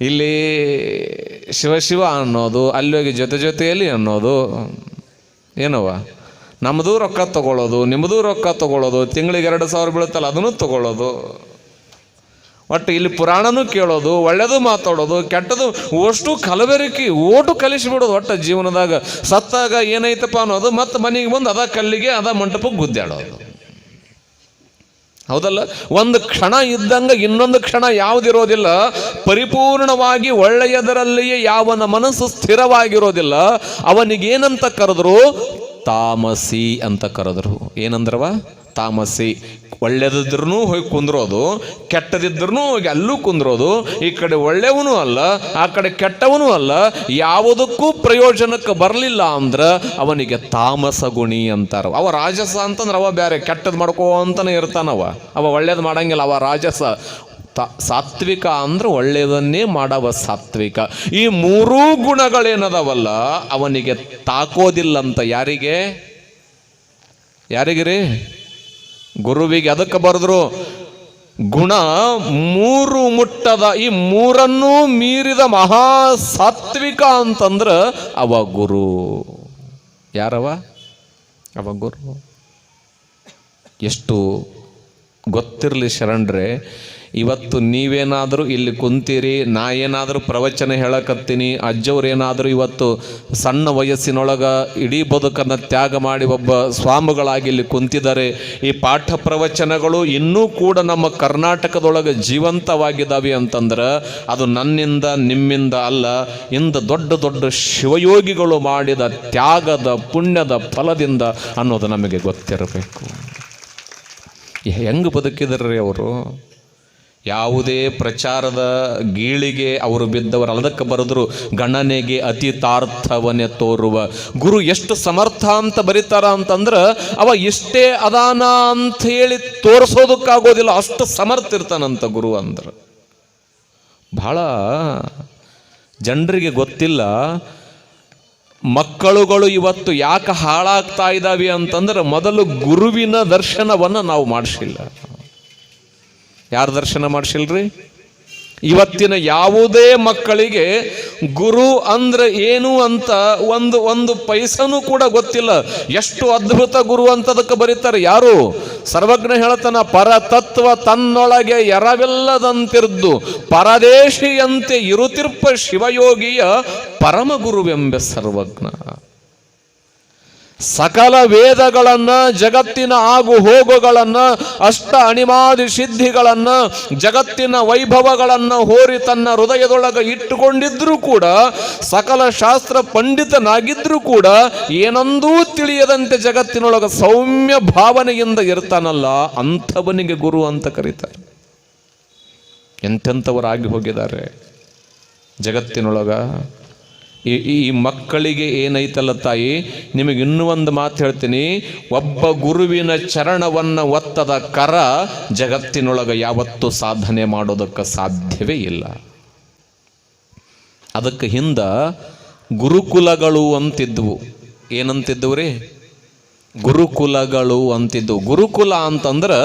ಇಲ್ಲಿ ಶಿವ ಶಿವ ಅನ್ನೋದು, ಅಲ್ಲಿ ಹೋಗಿ ಜೊತೆ ಜೊತೆಯಲ್ಲಿ ಅನ್ನೋದು. ಏನವ್ವ? ನಮ್ಮದು ರೊಕ್ಕ ತಗೊಳ್ಳೋದು, ನಿಮ್ಮದು ರೊಕ್ಕ ತಗೊಳ್ಳೋದು, ತಿಂಗಳಿಗೆ ಎರಡು ಸಾವಿರ ಬೀಳುತ್ತಲ್ಲ, ಅದನ್ನು ತಗೊಳ್ಳೋದು. ಒಟ್ಟು ಇಲ್ಲಿ ಪುರಾಣನೂ ಕೇಳೋದು ಒಳ್ಳೆಯದು ಮಾತಾಡೋದು, ಕೆಟ್ಟದು ಅಷ್ಟು ಕಲಬೆರಕಿ ಓಟು ಕಲಿಸಿಬಿಡೋದು ಒಟ್ಟು ಜೀವನದಾಗ. ಸತ್ತಾಗ ಏನೈತಪ್ಪ ಅನ್ನೋದು ಮತ್ತು ಮನೆಗೆ ಬಂದು ಅದ ಕಲ್ಲಿಗೆ, ಅದ ಮಂಟಪಕ್ಕೆ ಗುದ್ದಾಡೋದು. ಹೌದಲ್ಲ? ಒಂದು ಕ್ಷಣ ಇದ್ದಂಗೆ ಇನ್ನೊಂದು ಕ್ಷಣ ಯಾವುದಿರೋದಿಲ್ಲ, ಪರಿಪೂರ್ಣವಾಗಿ ಒಳ್ಳೆಯದರಲ್ಲಿಯೇ ಯಾವನ ಮನಸ್ಸು ಸ್ಥಿರವಾಗಿರೋದಿಲ್ಲ. ಅವನಿಗೇನಂತ ಕರೆದ್ರು? ತಾಮಸಿ ಅಂತ ಕರೆದ್ರು. ಏನಂದ್ರವ? ತಾಮಸಿ ಒಳ್ಳೇದಿದ್ರೂ ಹೋಗಿ ಕುಂದ್ರೋದು ಕೆಟ್ಟದಿದ್ರೂ ಹೋಗಿ ಅಲ್ಲೂ ಕುಂದ್ರೋದು, ಈ ಕಡೆ ಒಳ್ಳೆಯವನು ಅಲ್ಲ, ಆ ಕಡೆ ಕೆಟ್ಟವನು ಅಲ್ಲ, ಯಾವುದಕ್ಕೂ ಪ್ರಯೋಜನಕ್ಕೆ ಬರಲಿಲ್ಲ ಅಂದ್ರೆ ಅವನಿಗೆ ತಾಮಸ ಗುಣಿ ಅಂತಾರ. ಅವ ರಾಜಸ ಅಂತಂದ್ರೆ ಅವ ಬೇರೆ ಕೆಟ್ಟದ್ ಮಾಡ್ಕೋ ಅಂತಾನೆ ಇರ್ತಾನವ. ಅವ ಒಳ್ಳೇದು ಮಾಡಂಗಿಲ್ಲ, ಅವ ರಾಜಸ. ಸಾತ್ವಿಕ ಅಂದ್ರೆ ಒಳ್ಳೆಯದನ್ನೇ ಮಾಡವ ಸಾತ್ವಿಕ. ಈ ಮೂರೂ ಗುಣಗಳೇನದವಲ್ಲ, ಅವನಿಗೆ ತಾಕೋದಿಲ್ಲಂತ ಯಾರಿಗೆ? ಯಾರಿಗಿರಿ? ಗುರುವಿಗೆ ಅದಕ್ಕೆ ಬರೆದ್ರು, ಗುಣ ಮೂರು ಮುಟ್ಟದ, ಈ ಮೂರನ್ನೂ ಮೀರಿದ ಮಹಾ ಸಾತ್ವಿಕ ಅಂತಂದ್ರ ಅವ ಗುರು. ಯಾರವ? ಅವ ಗುರು. ಎಷ್ಟು ಗೊತ್ತಿರಲಿ ಶರಣರೇ ಇವತ್ತು ನೀವೇನಾದರೂ ಇಲ್ಲಿ ಕುಂತೀರಿ ನಾ ಏನಾದರೂ ಪ್ರವಚನ ಹೇಳಕತ್ತೀನಿ, ಅಜ್ಜವ್ರೇನಾದರೂ ಇವತ್ತು ಸಣ್ಣ ವಯಸ್ಸಿನೊಳಗ ಇಡೀ ಬದುಕನ್ನು ತ್ಯಾಗ ಮಾಡಿ ಒಬ್ಬ ಸ್ವಾಮಿಗಳಾಗಿ ಇಲ್ಲಿ ಕುಂತಿದ್ದಾರೆ, ಈ ಪಾಠ ಪ್ರವಚನಗಳು ಇನ್ನೂ ಕೂಡ ನಮ್ಮ ಕರ್ನಾಟಕದೊಳಗೆ ಜೀವಂತವಾಗಿದ್ದಾವೆ ಅಂತಂದ್ರೆ ಅದು ನನ್ನಿಂದ, ನಿಮ್ಮಿಂದ ಅಲ್ಲ, ಇಂದ ದೊಡ್ಡ ದೊಡ್ಡ ಶಿವಯೋಗಿಗಳು ಮಾಡಿದ ತ್ಯಾಗದ, ಪುಣ್ಯದ ಫಲದಿಂದ ಅನ್ನೋದು ನಮಗೆ ಗೊತ್ತಿರಬೇಕು. ಹೆಂಗೆ ಬದುಕಿದ್ರಿ ಅವರು? ಯಾವುದೇ ಪ್ರಚಾರದ ಗೀಳಿಗೆ ಅವರು ಬಿದ್ದವರು, ಅದಕ್ಕೆ ಬರೆದ್ರು, ಗಣನೆಗೆ ಅತಿತಾರ್ಥವನ್ನೇ ತೋರುವ. ಗುರು ಎಷ್ಟು ಸಮರ್ಥ ಅಂತ ಬರೀತಾರ ಅಂತಂದ್ರೆ, ಅವ ಇಷ್ಟೇ ಅದಾನ ಅಂತ ಹೇಳಿ ತೋರಿಸೋದಕ್ಕಾಗೋದಿಲ್ಲ, ಅಷ್ಟು ಸಮರ್ಥ ಇರ್ತಾನಂತ ಗುರು ಅಂದ್ರೆ. ಬಹಳ ಜನರಿಗೆ ಗೊತ್ತಿಲ್ಲ, ಮಕ್ಕಳುಗಳು ಇವತ್ತು ಯಾಕೆ ಹಾಳಾಗ್ತಾ ಇದ್ದಾವೆ ಅಂತಂದ್ರೆ, ಮೊದಲು ಗುರುವಿನ ದರ್ಶನವನ್ನು ನಾವು ಮಾಡಿಸಿಲ್ಲ. ಯಾರ ದರ್ಶನ ಮಾಡಿಸಿಲ್ರಿ? ಇವತ್ತಿನ ಯಾವುದೇ ಮಕ್ಕಳಿಗೆ ಗುರು ಅಂದ್ರೆ ಏನು ಅಂತ ಒಂದು ಒಂದು ಪೈಸನೂ ಕೂಡ ಗೊತ್ತಿಲ್ಲ. ಎಷ್ಟು ಅದ್ಭುತ ಗುರು ಅಂತದಕ್ಕೆ ಬರೀತಾರೆ ಯಾರು? ಸರ್ವಜ್ಞ ಹೇಳ್ತಾನ ಪರತತ್ವ ತನ್ನೊಳಗೆ ಎರವಿಲ್ಲದಂತಿರ್ದು. ಪರದೇಶಿಯಂತೆ ಇರುತಿರ್ಪ ಶಿವಯೋಗಿಯ ಪರಮ ಗುರುವೆಂಬೆ ಸರ್ವಜ್ಞ. ಸಕಲ ವೇದಗಳನ್ನ, ಜಗತ್ತಿನ ಆಗು ಹೋಗುಗಳನ್ನ, ಅಷ್ಟ ಅಣಿಮಾದಿ ಸಿದ್ಧಿಗಳನ್ನ, ಜಗತ್ತಿನ ವೈಭವಗಳನ್ನ ಹೋರಿ ತನ್ನ ಹೃದಯದೊಳಗ ಇಟ್ಟುಕೊಂಡಿದ್ರೂ ಕೂಡ, ಸಕಲ ಶಾಸ್ತ್ರ ಪಂಡಿತನಾಗಿದ್ರೂ ಕೂಡ, ಏನೊಂದೂ ತಿಳಿಯದಂತೆ ಜಗತ್ತಿನೊಳಗ ಸೌಮ್ಯ ಭಾವನೆಯಿಂದ ಇರ್ತಾನಲ್ಲ, ಅಂಥವನಿಗೆ ಗುರು ಅಂತ ಕರೀತಾರೆ. ಎಂತೆಂಥವರಾಗಿ ಹೋಗಿದ್ದಾರೆ? ಜಗತ್ತಿನೊಳಗ ಈ ಮಕ್ಕಳಿಗೆ ಏನೈತಲ್ಲ ತಾಯಿ? ನಿಮಗೆ ಇನ್ನೂ ಒಂದು ಮಾತು ಹೇಳ್ತೀನಿ. ಒಬ್ಬ ಗುರುವಿನ ಚರಣವನ್ನು ಒತ್ತದ ಕರ ಜಗತ್ತಿನೊಳಗೆ ಯಾವತ್ತೂ ಸಾಧನೆ ಮಾಡೋದಕ್ಕೆ ಸಾಧ್ಯವೇ ಇಲ್ಲ. ಅದಕ್ಕೆ ಹಿಂದ ಗುರುಕುಲಗಳು ಅಂತಿದ್ವು. ಏನಂತಿದ್ದವು ರೀ? ಗುರುಕುಲಗಳು ಅಂತಿದ್ದು. ಗುರುಕುಲ ಅಂತಂದ್ರೆ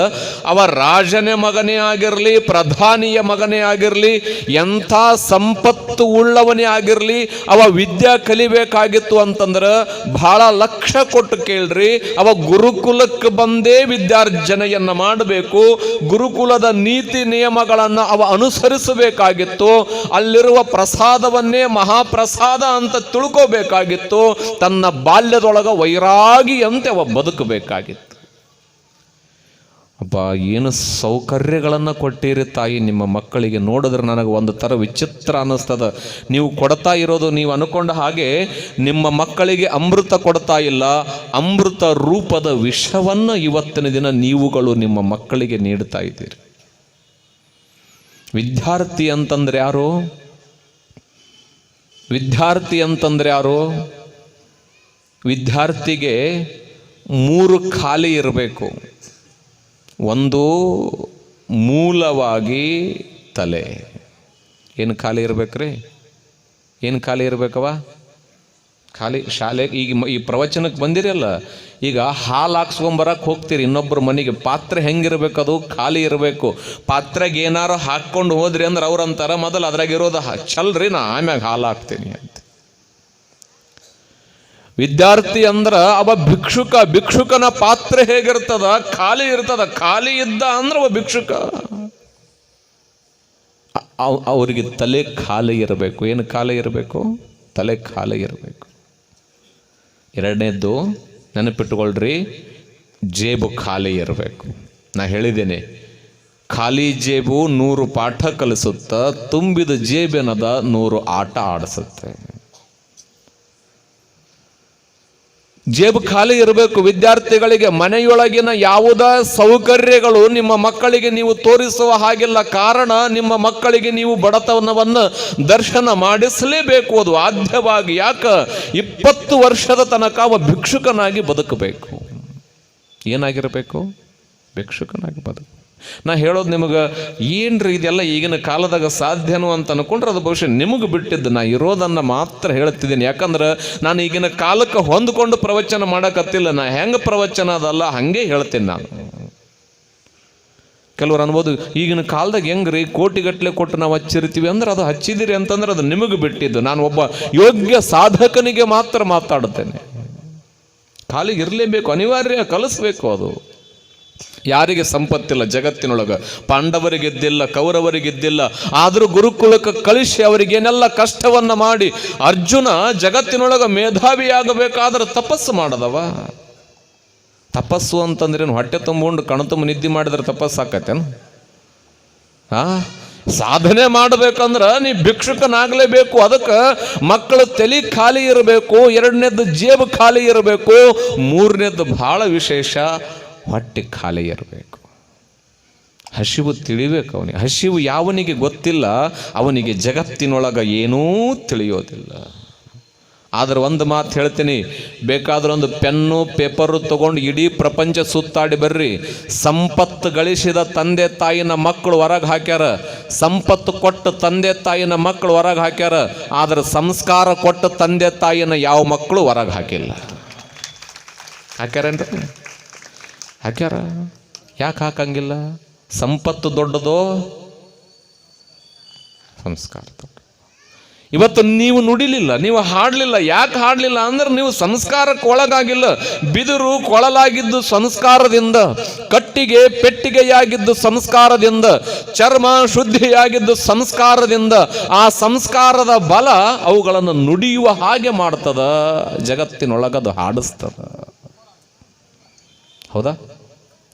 ಅವ ರಾಜನ ಮಗನೇ ಆಗಿರಲಿ, ಪ್ರಧಾನಿಯ ಮಗನೇ ಆಗಿರಲಿ, ಎಂಥ ಸಂಪತ್ತು ಉಳ್ಳವನೇ ಆಗಿರಲಿ, ಅವ ವಿದ್ಯಾ ಕಲಿಬೇಕಾಗಿತ್ತು ಅಂತಂದ್ರೆ ಬಹಳ ಲಕ್ಷ ಕೊಟ್ಟು ಕೇಳ್ರಿ, ಅವ ಗುರುಕುಲಕ್ಕೆ ಬಂದೇ ವಿದ್ಯಾರ್ಜನೆಯನ್ನ ಮಾಡಬೇಕು. ಗುರುಕುಲದ ನೀತಿ ನಿಯಮಗಳನ್ನು ಅವ ಅನುಸರಿಸಬೇಕಾಗಿತ್ತು. ಅಲ್ಲಿರುವ ಪ್ರಸಾದವನ್ನೇ ಮಹಾಪ್ರಸಾದ ಅಂತ ತಿಳ್ಕೋಬೇಕಾಗಿತ್ತು. ತನ್ನ ಬಾಲ್ಯದೊಳಗ ವೈರಾಗಿಯಂತೆ ಬದುಕಬೇಕಾಗಿತ್ತು. ಅಪ್ಪ ಏನು ಸೌಕರ್ಯಗಳನ್ನು ಕೊಟ್ಟಿರಿ ತಾಯಿ, ನಿಮ್ಮ ಮಕ್ಕಳಿಗೆ ನೋಡಿದ್ರೆ ನನಗೆ ಒಂದು ಥರ ವಿಚಿತ್ರ ಅನ್ನಿಸ್ತದ. ನೀವು ಕೊಡ್ತಾ ಇರೋದು ನೀವು ಅನ್ಕೊಂಡ ಹಾಗೆ ನಿಮ್ಮ ಮಕ್ಕಳಿಗೆ ಅಮೃತ ಕೊಡ್ತಾ ಇಲ್ಲ. ಅಮೃತ ರೂಪದ ವಿಷವನ್ನು ಇವತ್ತಿನ ದಿನ ನೀವುಗಳು ನಿಮ್ಮ ಮಕ್ಕಳಿಗೆ ನೀಡ್ತಾ ಇದ್ದೀರಿ. ವಿದ್ಯಾರ್ಥಿ ಅಂತಂದ್ರೆ ಯಾರು? ವಿದ್ಯಾರ್ಥಿ ಅಂತಂದ್ರೆ ಯಾರು? ವಿದ್ಯಾರ್ಥಿಗೆ ಮೂರು ಖಾಲಿ ಇರಬೇಕು. ಒಂದು ಮೂಲವಾಗಿ ತಲೆ. ಏನು ಖಾಲಿ ಇರಬೇಕ್ರಿ? ಏನು ಖಾಲಿ ಇರಬೇಕವ ಖಾಲಿ ಶಾಲೆ ಈಗ ಈ ಪ್ರವಚನಕ್ಕೆ ಬಂದಿರಲ್ಲ, ಈಗ ಹಾಲು ಹಾಕ್ಸ್ಕೊಂಬರಕ್ಕೆ ಹೋಗ್ತೀರಿ ಇನ್ನೊಬ್ಬರ ಮನೆಗೆ ಪಾತ್ರೆ ಹೆಂಗಿರಬೇಕು ಅದು? ಖಾಲಿ ಇರಬೇಕು. ಪಾತ್ರೆಗೆ ಏನಾರು ಹಾಕ್ಕೊಂಡು ಹೋದ್ರಿ ಅಂದ್ರೆ ಅವ್ರು ಅಂತಾರೆ ಮೊದಲು ಅದ್ರಾಗಿರೋದು ಚಲ್ರಿ ನಾ ಆಮ್ಯಾಗ ಹಾಲು ಹಾಕ್ತೀನಿ ಅಂತ. ವಿದ್ಯಾರ್ಥಿ ಅಂದ್ರ ಅವ ಭಿಕ್ಷುಕ, ಭಿಕ್ಷುಕನ ಪಾತ್ರ ಹೇಗಿರ್ತದ? ಖಾಲಿ ಇರ್ತದ. ಖಾಲಿ ಇದ್ದ ಅಂದ್ರೆ ಅವ ಭಿಕ್ಷುಕ. ಅವರಿಗೆ ಅವ್- ಅವ್ರಿಗೆ ತಲೆ ಖಾಲಿ ಇರಬೇಕು. ಏನು ಖಾಲಿ ಇರಬೇಕು? ತಲೆ ಖಾಲಿ ಇರಬೇಕು. ಎರಡನೇದ್ದು ನೆನಪಿಟ್ಟುಕೊಳ್ರಿ ಜೇಬು ಖಾಲಿ ಇರಬೇಕು. ನಾ ಹೇಳಿದ್ದೇನೆ, ಖಾಲಿ ಜೇಬು ನೂರು ಪಾಠ ಕಲಿಸುತ್ತ, ತುಂಬಿದ ಜೇಬಿನದ ನೂರು ಆಟ ಆಡಿಸುತ್ತೆ. ಜೇಬು ಖಾಲಿ ಇರಬೇಕು. ವಿದ್ಯಾರ್ಥಿಗಳಿಗೆ ಮನೆಯೊಳಗಿನ ಯಾವುದೇ ಸೌಕರ್ಯಗಳು ನಿಮ್ಮ ಮಕ್ಕಳಿಗೆ ನೀವು ತೋರಿಸುವ ಹಾಗಿಲ್ಲ. ಕಾರಣ ನಿಮ್ಮ ಮಕ್ಕಳಿಗೆ ನೀವು ಬಡತನವನ್ನು ದರ್ಶನ ಮಾಡಿಸಲೇಬೇಕು. ಅದು ಆದ್ಯವಾಗಿ ಯಾಕ? ಇಪ್ಪತ್ತು ವರ್ಷದ ತನಕ ಅವ ಭಿಕ್ಷುಕನಾಗಿ ಬದುಕಬೇಕು. ಏನಾಗಿರಬೇಕು? ಭಿಕ್ಷುಕನಾಗಿ ಬದುಕು. ನಾ ಹೇಳೋದು ನಿಮಗೆ, ಏನ್ರಿ ಇದೆಲ್ಲ ಈಗಿನ ಕಾಲದಾಗ ಸಾಧ್ಯನೋ ಅಂತ ಅನ್ಕೊಂಡ್ರೆ ಅದು ಬಹುಶಃ ನಿಮಗೆ ಬಿಟ್ಟಿದ್ದು. ನಾ ಇರೋದನ್ನ ಮಾತ್ರ ಹೇಳ್ತಿದ್ದೀನಿ. ಯಾಕಂದ್ರೆ ನಾನು ಈಗಿನ ಕಾಲಕ್ಕೆ ಹೊಂದ್ಕೊಂಡು ಪ್ರವಚನ ಮಾಡಕತ್ತಿಲ್ಲ. ನಾ ಹೆಂಗೆ ಪ್ರವಚನ ಅದಲ್ಲ, ಹಂಗೆ ಹೇಳ್ತೀನಿ ನಾನು. ಕೆಲವರು ಅನ್ಬೋದು, ಈಗಿನ ಕಾಲದಾಗ ಹೆಂಗ್ರಿ ಕೋಟಿಗಟ್ಟಲೆ ಕೊಟ್ಟು ನಾವು ಹಚ್ಚಿರ್ತೀವಿ ಅಂದ್ರೆ ಅದು ಹಚ್ಚಿದಿರಿ ಅಂತಂದ್ರೆ ಅದು ನಿಮಗೆ ಬಿಟ್ಟಿದ್ದು. ನಾನು ಒಬ್ಬ ಯೋಗ್ಯ ಸಾಧಕನಿಗೆ ಮಾತ್ರ ಮಾತಾಡುತ್ತೇನೆ ಕಾಲಿಗೆ ಇರಲೇಬೇಕು, ಅನಿವಾರ್ಯ ಕಲಿಸ್ಬೇಕು ಅದು. ಯಾರಿಗೆ ಸಂಪತ್ತಿಲ್ಲ ಜಗತ್ತಿನೊಳಗೆ? ಪಾಂಡವರಿಗಿದ್ದಿಲ್ಲ, ಕೌರವರಿಗಿದ್ದಿಲ್ಲ, ಆದರೂ ಗುರುಕುಲಕ್ಕೆ ಕಳಿಸಿ ಅವರಿಗೇನೆಲ್ಲ ಕಷ್ಟವನ್ನು ಮಾಡಿ, ಅರ್ಜುನ ಜಗತ್ತಿನೊಳಗೆ ಮೇಧಾವಿಯಾಗಬೇಕಾದ್ರೆ ತಪಸ್ಸು ಮಾಡದವ? ತಪಸ್ಸು ಅಂತಂದ್ರೇನು? ಹೊಟ್ಟೆ ತುಂಬಿಕೊಂಡು ಕಣ ತುಂಬ ನಿದ್ದೆ ಮಾಡಿದ್ರೆ ತಪಸ್ಸು ಆಕತ್ತೇನು? ಆ? ಸಾಧನೆ ಮಾಡಬೇಕಂದ್ರ ನೀ ಭಿಕ್ಷುಕನಾಗಲೇಬೇಕು. ಅದಕ್ಕೆ ಮಕ್ಕಳು ತಲೆ ಖಾಲಿ ಇರಬೇಕು, ಎರಡನೇದ್ದು ಜೇಬು ಖಾಲಿ ಇರಬೇಕು, ಮೂರನೇದ್ದು ಬಹಳ ವಿಶೇಷ. ಹೊಟ್ಟೆ ಖಾಲಿ ಇರಬೇಕು. ಹಸಿವು ತಿಳಿಬೇಕು ಅವನಿಗೆ. ಹಸಿವು ಯಾವನಿಗೆ ಗೊತ್ತಿಲ್ಲ, ಅವನಿಗೆ ಜಗತ್ತಿನೊಳಗ ಏನೂ ತಿಳಿಯೋದಿಲ್ಲ. ಆದ್ರೆ ಒಂದು ಮಾತು ಹೇಳ್ತೀನಿ, ಬೇಕಾದ್ರೆ ಒಂದು ಪೆನ್ನು, ಪೇಪರು ತಗೊಂಡು ಇಡೀ ಪ್ರಪಂಚ ಸುತ್ತಾಡಿ ಬರ್ರಿ. ಸಂಪತ್ತು ಗಳಿಸಿದ ತಂದೆ ತಾಯಿನ ಮಕ್ಕಳು ಹೊರಗೆ ಹಾಕ್ಯಾರ. ಸಂಪತ್ತು ಕೊಟ್ಟ ತಂದೆ ತಾಯಿನ ಮಕ್ಕಳು ಹೊರಗೆ ಹಾಕ್ಯಾರ. ಆದರೆ ಸಂಸ್ಕಾರ ಕೊಟ್ಟ ತಂದೆ ತಾಯಿನ ಯಾವ ಮಕ್ಕಳು ಹೊರಗೆ ಹಾಕಿಲ್ಲ. ಹಾಕ್ಯಾರೇನ್ರಿ? ಹಾಕ್ಯಾರ? ಯಾಕೆ ಹಾಕಂಗಿಲ್ಲ? ಸಂಪತ್ತು ದೊಡ್ಡದೋ? ಸಂಸ್ಕಾರ ದೊಡ್ಡ. ಇವತ್ತು ನೀವು ನುಡಿಲಿಲ್ಲ, ನೀವು ಹಾಡಲಿಲ್ಲ, ಯಾಕೆ ಹಾಡಲಿಲ್ಲ ಅಂದ್ರೆ ನೀವು ಸಂಸ್ಕಾರಕ್ಕೆ ಒಳಗಾಗಿಲ್ಲ. ಬಿದಿರು ಕೊಳಲಾಗಿದ್ದು ಸಂಸ್ಕಾರದಿಂದ, ಕಟ್ಟಿಗೆ ಪೆಟ್ಟಿಗೆಯಾಗಿದ್ದು ಸಂಸ್ಕಾರದಿಂದ, ಚರ್ಮ ಶುದ್ಧಿಯಾಗಿದ್ದು ಸಂಸ್ಕಾರದಿಂದ, ಆ ಸಂಸ್ಕಾರದ ಬಲ ಅವುಗಳನ್ನು ನುಡಿಯುವ ಹಾಗೆ ಮಾಡ್ತದ, ಜಗತ್ತಿನೊಳಗದು ಹಾಡಿಸ್ತದ. ಹೌದಾ?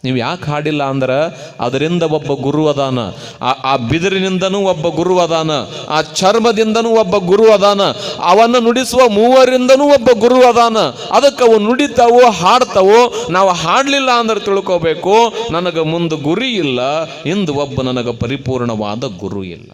ನೀವು ಯಾಕೆ ಹಾಡಿಲ್ಲ ಅಂದ್ರೆ ಅದರಿಂದ ಒಬ್ಬ ಗುರು ಅದಾನ. ಆ ಬಿದಿರಿನಿಂದನೂ ಒಬ್ಬ ಗುರು ಅದಾನ. ಆ ಚರ್ಮದಿಂದನೂ ಒಬ್ಬ ಗುರು ಅದಾನ. ಅವನ್ನು ನುಡಿಸುವ ಮೂವರಿಂದನೂ ಒಬ್ಬ ಗುರು ಅದಾನ. ಅದಕ್ಕೆ ಅವು ನುಡಿತಾವೋ, ಹಾಡ್ತಾವೋ, ನಾವು ಹಾಡಲಿಲ್ಲ ಅಂದ್ರೆ ತಿಳ್ಕೋಬೇಕು. ನನಗೆ ಮುಂದೆ ಗುರಿ ಇಲ್ಲ, ಇಂದು ಒಬ್ಬ ನನಗೆ ಪರಿಪೂರ್ಣವಾದ ಗುರು ಇಲ್ಲ.